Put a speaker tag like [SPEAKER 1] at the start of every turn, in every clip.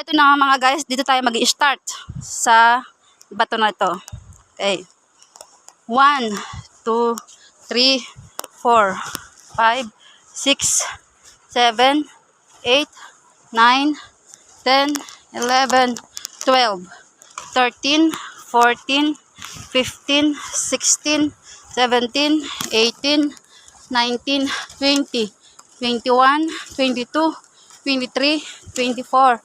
[SPEAKER 1] ito na mga guys, dito tayo mag-start sa bato na ito. Okay. 1, 2, 3, 4, 5, 6, 7, 8, 9, 10, 11, 12, 13, 14, 15, 16, 17, 18, 19, 20, 21, 22, 23, 24,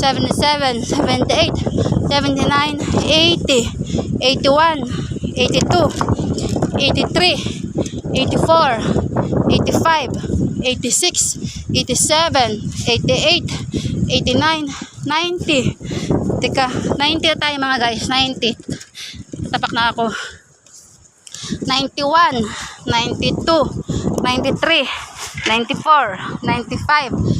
[SPEAKER 1] 77, 78, 79, 80, 81, 82, 83, 84, 85, 86, 87, 88, 89, 90. Teka, 90 na tayo mga guys, 90. Tapak na ako. 91, 92, 93, 94, 95,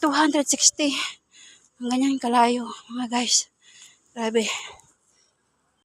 [SPEAKER 1] 260. Ang ganyan kalayo, mga guys. Grabe.